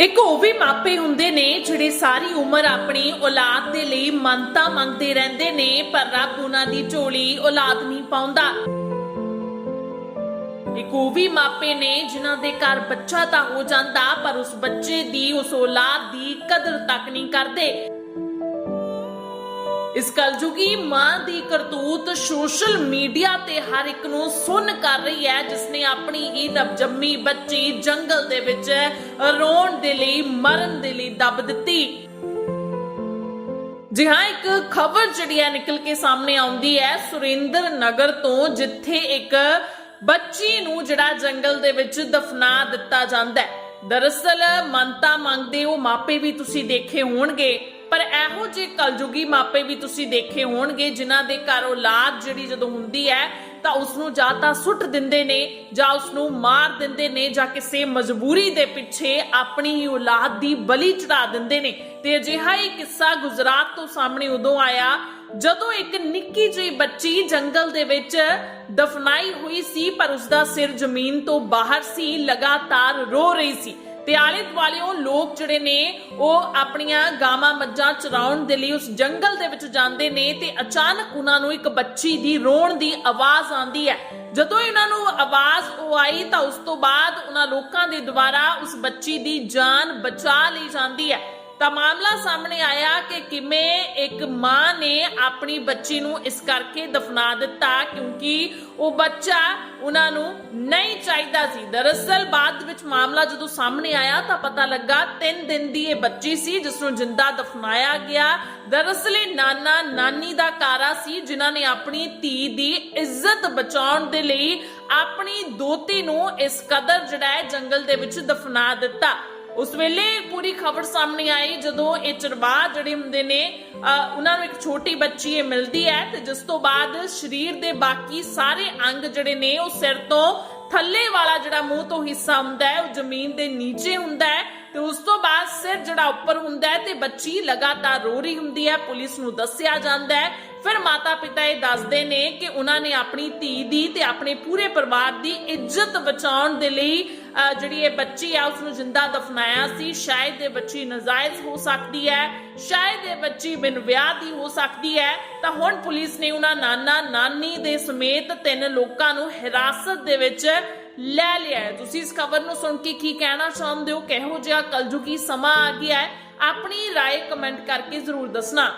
ਇੱਕ ਉਹ ਵੀ ਮਾਪੇ ਹੁੰਦੇ ਨੇ ਜਿਹੜੇ ਸਾਰੀ ਉਮਰ ਆਪਣੀ ਔਲਾਦ ਦੇ ਲਈ ਮੰਨਤਾ ਮੰਗਦੇ ਰਹਿੰਦੇ ਨੇ, ਪਰ ਰੱਬ ਉਹਨਾਂ ਦੀ ਝੋਲੀ ਔਲਾਦ ਨਹੀਂ ਪਾਉਂਦਾ। ਇੱਕ ਉਹ ਵੀ ਮਾਪੇ ਨੇ ਜਿਨ੍ਹਾਂ ਦੇ ਘਰ ਬੱਚਾ ਤਾਂ ਹੋ ਜਾਂਦਾ, ਪਰ ਉਸ ਬੱਚੇ ਦੀ, ਉਸ ਔਲਾਦ ਦੀ ਕਦਰ ਤੱਕ ਨਹੀਂ ਕਰਦੇ। ਇਸ ਕਲਯੁਗੀ ਮਾਂ ਦੀ ਸੋਸ਼ਲ ਮੀਡੀਆ ਤੇ ਹਰ ਇੱਕ ਨੂੰ ਸੁਣ ਕਰ ਰਹੀ ਹੈ, ਜਿਸਨੇ ਆਪਣੀ ਹੀ ਨਵਜੰਮੀ ਬੱਚੀ ਜੰਗਲ ਦੇ ਵਿੱਚ ਰੋਣ ਦੇ ਲਈ, ਮਰਨ ਦੇ ਲਈ ਦੱਬ ਦਿੱਤੀ। ਜੀ ਹਾਂ, ਇੱਕ ਖਬਰ ਜਿਹੜੀ ਹੈ ਨਿਕਲ ਕੇ ਸਾਹਮਣੇ ਆਉਂਦੀ ਹੈ, ਸੁਰਿੰਦਰ ਨਗਰ ਤੋਂ, ਜਿੱਥੇ ਇੱਕ ਬੱਚੀ ਨੂੰ ਜਿਹੜਾ ਜੰਗਲ ਦੇ ਵਿੱਚ ਦਫਨਾ ਦਿੱਤਾ ਜਾਂਦਾ ਹੈ। ਦਰਅਸਲ ਮੰਨਤਾ ਮੰਗਦੇ ਉਹ ਮਾਪੇ ਵੀ ਤੁਸੀਂ ਦੇਖੇ ਹੋਣਗੇ। ਪਰ ਇਹੋ ਜਿਹੇ ਕਲਯੁਗੀ ਮਾਪੇ ਵੀ ਤੁਸੀਂ ਦੇਖੇ ਹੋਣਗੇ, ਜਿਨ੍ਹਾਂ ਦੇ ਘਰ ਔਲਾਦ ਜਿਹੜੀ ਜਦੋਂ ਹੁੰਦੀ ਹੈ, ਤਾਂ ਉਸ ਨੂੰ ਜਾਂ ਤਾਂ ਸੁੱਟ ਦਿੰਦੇ ਨੇ, ਜਾਂ ਉਸ ਨੂੰ ਮਾਰ ਦਿੰਦੇ ਨੇ, ਜਾਂ ਕਿਸੇ ਮਜਬੂਰੀ ਦੇ ਪਿੱਛੇ ਆਪਣੀ ਹੀ ਔਲਾਦ ਦੀ ਬਲੀ ਚੜਾ ਦਿੰਦੇ ਨੇ। ਤੇ ਅਜਿਹਾ ਹੀ ਕਿੱਸਾ ਗੁਜਰਾਤ ਤੋਂ ਸਾਹਮਣੇ ਉਦੋਂ ਆਇਆ, ਜਦੋਂ ਇੱਕ ਨਿੱਕੀ ਜਿਹੀ ਬੱਚੀ ਜੰਗਲ ਦੇ ਵਿੱਚ ਦਫਨਾਈ ਹੋਈ ਸੀ, ਪਰ ਉਸ ਦਾ ਸਿਰ ਜ਼ਮੀਨ ਤੋਂ ਬਾਹਰ ਸੀ, ਲਗਾਤਾਰ ਰੋ ਰਹੀ ਸੀ। ਤੇ ਆਲੇ ਦੁਆਲਿਓਂ ਲੋਕ ਜਿਹੜੇ ਨੇ, ਉਹ ਆਪਣੀਆਂ ਗਾਵਾਂ ਮੱਝਾਂ ਚਰਾਉਣ ਦੇ ਲਈ ਉਸ ਜੰਗਲ ਦੇ ਵਿੱਚ ਜਾਂਦੇ ਨੇ ਤੇ ਅਚਾਨਕ ਉਹਨਾਂ ਨੂੰ ਇੱਕ ਬੱਚੀ ਦੀ ਰੋਣ ਦੀ ਆਵਾਜ਼ ਆਉਂਦੀ ਹੈ। ਜਦੋਂ ਇਹਨਾਂ ਨੂੰ ਆਵਾਜ਼ ਉਹ ਆਈ ਤਾਂ ਉਸ ਤੋਂ ਬਾਅਦ ਉਹਨਾਂ ਲੋਕਾਂ ਦੇ ਦੁਆਰਾ ਉਸ ਬੱਚੀ ਦੀ ਜਾਨ ਬਚਾ ਲਈ ਜਾਂਦੀ ਹੈ। ਤਾਂ ਮਾਮਲਾ ਸਾਹਮਣੇ ਆਇਆ ਕਿ ਕਿਵੇਂ ਇੱਕ ਮਾਂ ਨੇ ਆਪਣੀ ਬੱਚੀ ਨੂੰ ਇਸ ਕਰਕੇ ਦਫਨਾ ਦਿੱਤਾ ਕਿਉਂਕਿ ਉਹ ਬੱਚਾ ਉਹਨਾਂ ਨੂੰ ਨਹੀਂ ਚਾਹੀਦਾ ਸੀ। ਦਰਅਸਲ ਬਾਅਦ ਵਿੱਚ ਮਾਮਲਾ ਜਦੋਂ ਸਾਹਮਣੇ ਆਇਆ ਤਾਂ ਪਤਾ ਲੱਗਾ 3 ਦਿਨ ਦੀ ਇਹ ਬੱਚੀ ਸੀ, ਜਿਸ ਨੂੰ ਜਿੰਦਾ ਦਫਨਾਇਆ ਗਿਆ। ਦਰਅਸਲ ਇਹ ਨਾਨਾ, ਨਾਨੀ ਦਾ ਕਾਰਾ ਸੀ, ਜਿਨ੍ਹਾਂ ਨੇ ਆਪਣੀ ਧੀ ਦੀ ਇੱਜ਼ਤ ਬਚਾਉਣ ਦੇ ਲਈ ਆਪਣੀ ਦੋਤੀ ਨੂੰ ਇਸ ਕਦਰ ਜਿਹੜਾ ਹੈ ਜੰਗਲ ਦੇ ਵਿੱਚ ਦਫਨਾ ਦਿੱਤਾ। ਉਸ ਵੇਲੇ ਪੂਰੀ ਖਬਰ ਸਾਹਮਣੇ ਆਈ ਜਦੋਂ ਇਹ ਚਰਵਾਹ ਜਿਹੜੇ ਹੁੰਦੇ ਨੇ ਉਹਨਾਂ ਨੂੰ ਇੱਕ ਛੋਟੀ ਬੱਚੀ ਇਹ ਮਿਲਦੀ ਹੈ ਤੇ ਜਿਸ ਤੋਂ ਬਾਅਦ ਸਰੀਰ ਦੇ ਬਾਕੀ ਸਾਰੇ ਅੰਗ ਜਿਹੜੇ ਨੇ ਉਹ ਸਿਰ ਤੋਂ ਥੱਲੇ ਵਾਲਾ ਜਿਹੜਾ ਮੂੰਹ ਤੋਂ ਹਿੱਸਾ ਹੁੰਦਾ ਹੈ ਉਹ ਜ਼ਮੀਨ ਦੇ ਨੀਚੇ ਹੁੰਦਾ ਹੈ ਤੇ ਉਸ ਤੋਂ ਬਾਅਦ ਸਿਰ ਜਿਹੜਾ ਉੱਪਰ ਹੁੰਦਾ ਹੈ ਤੇ ਬੱਚੀ ਲਗਾਤਾਰ ਰੋ ਰਹੀ ਹੁੰਦੀ ਹੈ ਪੁਲਿਸ ਨੂੰ ਦੱਸਿਆ ਜਾਂਦਾ ਹੈ ਫਿਰ ਮਾਤਾ ਪਿਤਾ ਇਹ ਦੱਸਦੇ ਨੇ ਕਿ ਉਹਨਾਂ ਨੇ ਆਪਣੀ ਧੀ ਦੀ ਤੇ ਆਪਣੇ ਪੂਰੇ ਪਰਿਵਾਰ ਦੀ ਇੱਜ਼ਤ ਬਚਾਉਣ ਦੇ ਲਈ ਅਹ ਜਿਹੜੀ ਇਹ ਬੱਚੀ ਆ ਉਸ ਨੂੰ ਜਿੰਦਾ ਦਫਨਾਇਆ ਸੀ ਸ਼ਾਇਦ ਇਹ ਬੱਚੀ ਨਜਾਇਜ਼ ਹੋ ਸਕਦੀ ਹੈ ਸ਼ਾਇਦ ਇਹ ਬੱਚੀ ਬਿਨ ਵਿਆਹ ਦੀ ਹੋ ਸਕਦੀ ਹੈ ਤਾਂ ਹੁਣ ਪੁਲਿਸ ਨੇ ਉਹਨਾਂ ਨਾਨਾ ਨਾਨੀ ਦੇ ਸਮੇਤ ਤਿੰਨ ਲੋਕਾਂ ਨੂੰ ਹਿਰਾਸਤ ਦੇ ਵਿੱਚ ਲੈ ਲਿਆ ਹੈ ਤੁਸੀਂ ਇਸ ਖਬਰ ਨੂੰ ਸੁਣ ਕੇ ਕੀ ਕਹਿਣਾ ਚਾਹੁੰਦੇ ਹੋ ਕਿਹੋ ਜਿਹਾ ਕਲਯੁਗੀ ਸਮਾਂ ਆ ਗਿਆ ਹੈ ਆਪਣੀ رائے ਕਮੈਂਟ ਕਰਕੇ ਜ਼ਰੂਰ ਦੱਸਣਾ